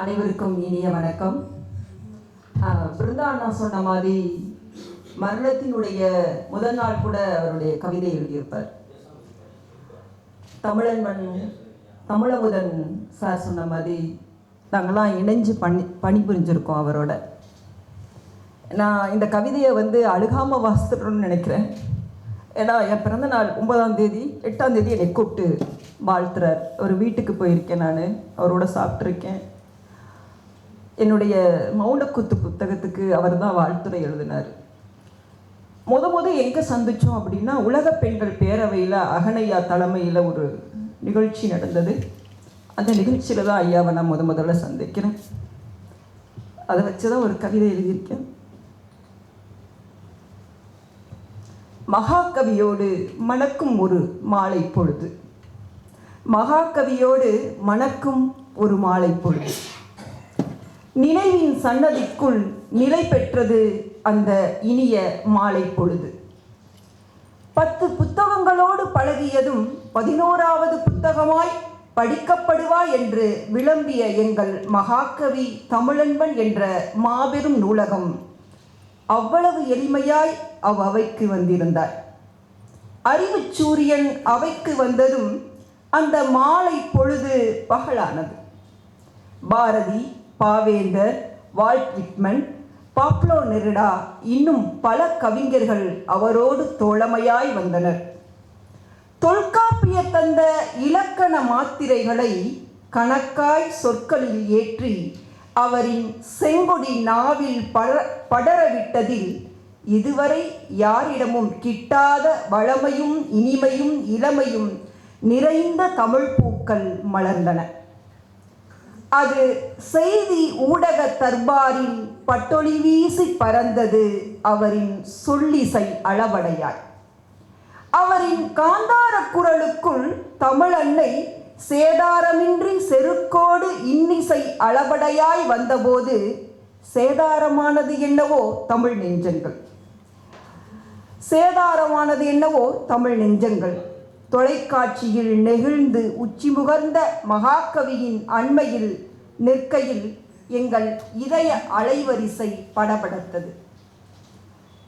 அனைவருக்கும் இனிய வணக்கம். பிருந்தா அண்ணா சொன்ன மாதிரி மரணத்தினுடைய முதல் நாள் கூட அவருடைய கவிதை எழுதியிருப்பார். தமிழன் மண் தமிழமுதன் சார் சொன்ன மாதிரி நாங்கள்லாம் இணைஞ்சு பணி பணிபுரிஞ்சிருக்கோம் அவரோட. நான் இந்த கவிதையை வந்து அழுகாமல் வாசித்துட்டோம்னு நினைக்கிறேன். ஏன்னா என் பிறந்த நாள் ஒன்பதாம் தேதி எட்டாம் தேதி என்னை கூப்பிட்டு வாழ்த்துறார். ஒரு வீட்டுக்கு போயிருக்கேன் நான் அவரோட சாப்பிட்ருக்கேன் என்னுடைய மௌனக்குத்து புத்தகத்துக்கு அவர் தான் வாழ்த்துரை எழுதினார். முத முத எங்கே சந்திச்சோம் அப்படின்னா உலக பெண்கள் பேரவையில் அகனையா தலைமையில் ஒரு நிகழ்ச்சி நடந்தது. அந்த நிகழ்ச்சியில் தான் ஐயாவை நான் முத முதல்ல சந்திக்கிறேன். அதை வச்சு தான் ஒரு கவிதை எழுதியிருக்கேன். மகாகவியோடு மணக்கும் ஒரு மாலை பொழுது. மகாகவியோடு மணக்கும் ஒரு மாலை பொழுது. நினைவின் சன்னதிக்குள் நிலை பெற்றது அந்த இனிய மாலை பொழுது. பத்து புத்தகங்களோடு பழகியதும் பதினோராவது புத்தகமாய் படிக்கப்படுவா என்று விளம்பிய எங்கள் மகாகவி தமிழன்பன் என்ற மாபெரும் நூலகம் அவ்வளவு எளிமையாய் அவ் அவைக்கு வந்திருந்தார். அறிவுச் சூரியன் அவைக்கு வந்ததும் அந்த மாலை பொழுது பகலானது. Bharathi Pavendhar Walt Whitman Pablo Neruda இன்னும் பல கவிஞர்கள் அவரோடு தோழமையாய் வந்தனர். தொல்காப்பிய தந்த இலக்கண மாத்திரைகளை கணக்காய் சொற்களில் ஏற்றி அவரின் செங்கொடி நாவில் பட படரவிட்டதில் இதுவரை யாரிடமும் கிட்டாத வளமையும் இனிமையும் இளமையும் நிறைந்த தமிழ் பூக்கள் மலர்ந்தன. அது செய்தி ஊடக தர்பாரில் பட்டொளி வீசி பறந்தது அவரின் சொல்லிசை அளவடையாய். அவரின் காந்தார குரலுக்குள் தமிழன்னை சேதாரமின்றி செருக்கோடு இன்னிசை அளவடையாய் வந்தபோது சேதாரமானது என்னவோ தமிழ் நெஞ்சங்கள். சேதாரமானது என்னவோ தமிழ் நெஞ்சங்கள். தொலைக்காட்சியில் நெகிழ்ந்து உச்சி முகர்ந்த மகாகவியின் அண்மையில் நிற்கையில் எங்கள் இதய அலைவரிசை படபடத்தது.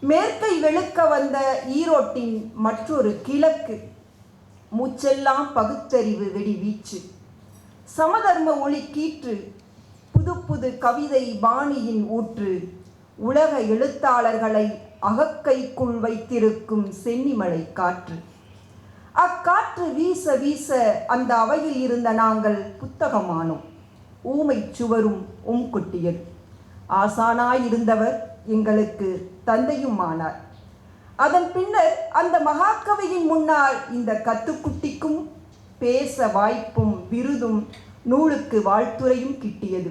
மேற்கை வெளுக்க வந்த ஈரோட்டின் மற்றொரு கிழக்கு மூச்செல்லாம் பகுத்தறிவு வெடி வீச்சு. சமதர்ம ஒளி கீற்று புது புது கவிதை பாணியின் ஊற்று உலக எழுத்தாளர்களை அகக்கைக்குள் வைத்திருக்கும் சென்னிமலை காற்று. அக்காற்று வீச வீச அந்த அவையில் இருந்த நாங்கள் புத்தகமானோம். ஊமை சுவரும் உம் குட்டியது ஆசானாயிருந்தவர் எங்களுக்கு தந்தையும் ஆனார் அதன் பின்னர் அந்த மகாகவியின் முன்னால் இந்த கத்துக்குட்டிக்கும் பேச வாய்ப்பும் விருதும் நூலுக்கு வாழ்த்துரையும் கிட்டியது.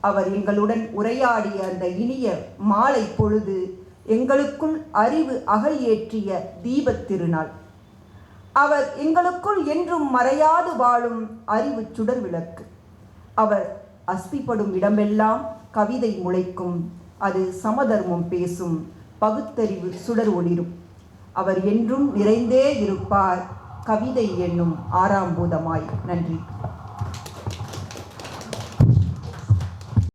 அவர் எங்களுடன் உரையாடிய அந்த இனிய மாலை பொழுது எங்களுக்குள் அறிவு அகல் ஏற்றிய தீபத் திருநாள். அவர் எங்களுக்குள் என்றும் மறையாது வாழும் அறிவு சுடர் விளக்கு அவர் அஸ்திப்படும் இடமெல்லாம் கவிதை முளைக்கும். அது சமதர்மம் பேசும் பகுத்தறிவு சுடர் ஒளிரும். அவர் என்றும் நிறைந்தே இருப்பார். கவிதை என்னும் ஆறாம் பூதமாய். நன்றி.